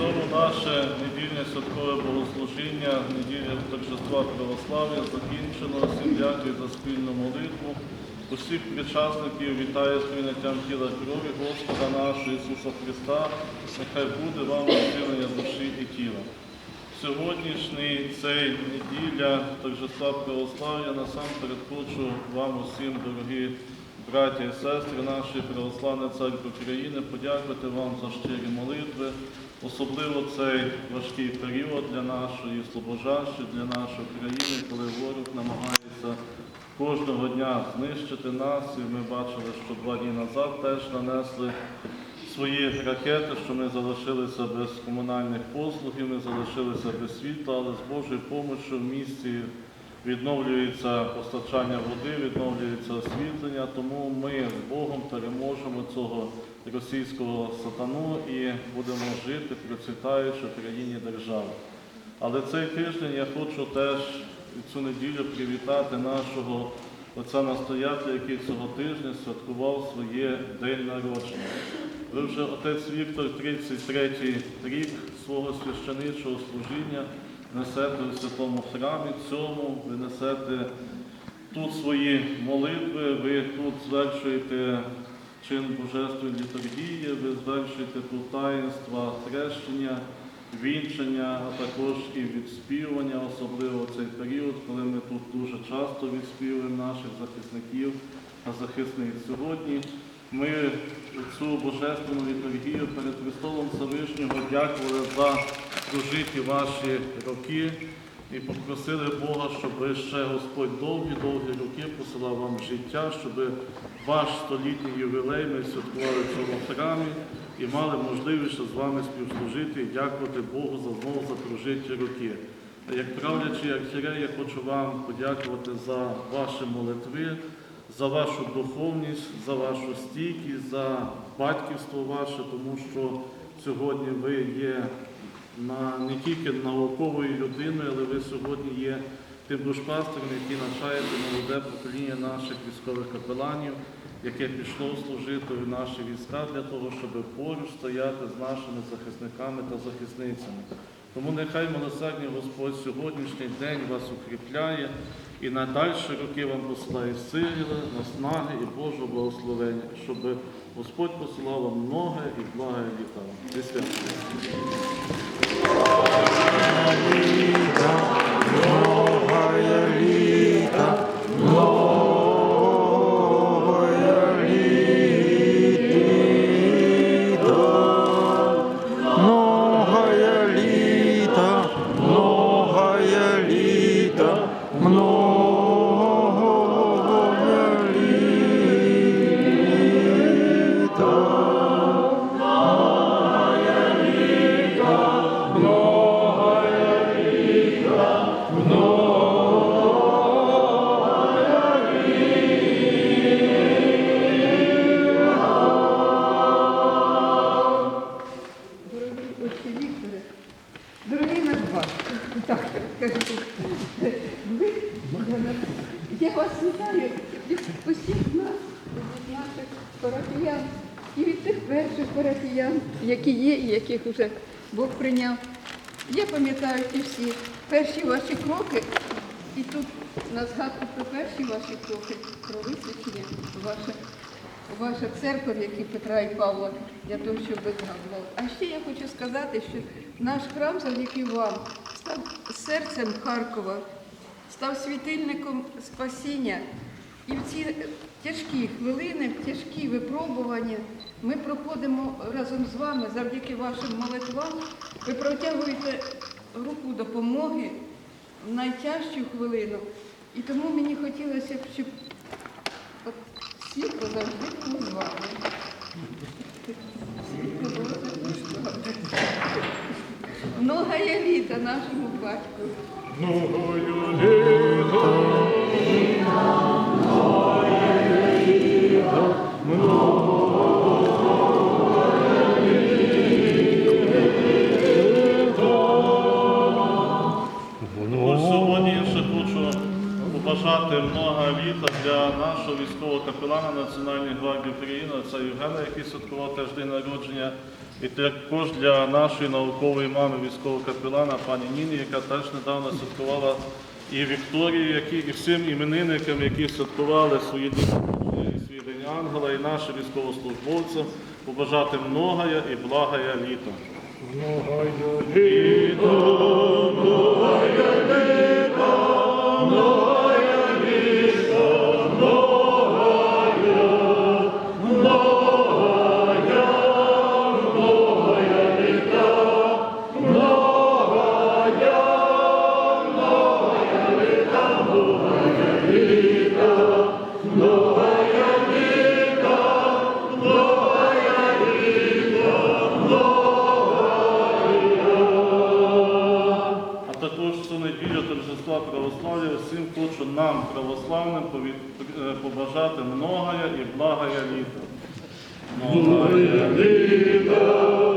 цьому наше недільне святкове богослужіння, неділя торжества православ'я закінчено. Всім дякую за спільну молитву. Усіх причасників вітаю з прийняттям тіла крові Господа нашого Ісуса Христа. Нехай буде вам зцілення душі і тіла. Сьогоднішній цей неділя торжества православ'я насамперед хочу вам усім, дорогі браті і сестри нашої Православної Церкви України, подякувати вам за щирі молитви, особливо цей важкий період для нашої слобожанщини, для нашої країни, коли ворог намагається кожного дня знищити нас. І ми бачили, що два дні назад теж нанесли свої ракети, що ми залишилися без комунальних послуг, ми залишилися без світла, але з Божою допомогою в місті відновлюється постачання води, відновлюється освітлення, тому ми з Богом переможемо цього російського сатану і будемо жити, процвітаючи в країні держави. Але цей тиждень я хочу теж цю неділю привітати нашого отця настоятеля, який цього тижня святкував своє день народження. Ви вже отець Віктор 33 рік свого священичого служіння несете у святому храмі цьому, ви несете тут свої молитви, ви тут звершуєте чин Божественної літургії, ви звершуєте тут таїнства хрещення, вінчення, а також і відспівування, особливо в цей період, коли ми тут дуже часто відспівуємо наших захисників та захисниць. Сьогодні ми цю божественну літургію перед Христом Всевишнього дякували за прожиті ваші роки і попросили Бога, щоб ще Господь довгі-довгі роки посилав вам життя, щоб ваш столітній ювілей ми святкували в цьому храмі і мали можливість з вами співслужити і дякувати Богу за знову за прожиті роки. Як правлячий архірей, я хочу вам подякувати за ваші молитви, за вашу духовність, за вашу стійкість, за батьківство ваше, тому що сьогодні ви є на, не тільки науковою людиною, але ви сьогодні є тим душпастером, який навчаєте молоде покоління наших військових капеланів, яке пішло служити в наші війська для того, щоб поруч стояти з нашими захисниками та захисницями. Тому нехай милосердний Господь сьогоднішній день вас укріпляє і на дальші роки вам посилає сили, наснаги і Божого благословення, щоб Господь посилав вам много і благе літа. Святом. Новая літа, літа, парафіян і від тих перших парафіян, які є і яких вже Бог прийняв. Я пам'ятаю ті всі перші ваші кроки, і тут на згадку про перші ваші кроки, про висвячення ваше ваша церква, в якій Петра і Павла, для того, щоб ви згадували. А ще я хочу сказати, що наш храм завдяки вам став серцем Харкова, став світильником спасіння. І в ці тяжкі хвилини, тяжкі випробування ми проходимо разом з вами завдяки вашим молитвам. Ви протягуєте руку допомоги в найтяжчу хвилину. І тому мені хотілося б, щоб От світло завжди було з вами. Вами. Многая літа нашому батьку. Також побажати много літа для нашого військового капелана Національної гвардії України, отця Євгена, який святкував теж день народження. І також для нашої наукової мами військового капелана пані Ніни, яка теж недавно святкувала і Вікторію, які, і всім іменинникам, які святкували свої дні і свій день ангела, і нашим військовослужбовцям побажати многая і благая літа. А православ'я всім хочу нам, православним, е, побажати многая і благая літа. Многая літа,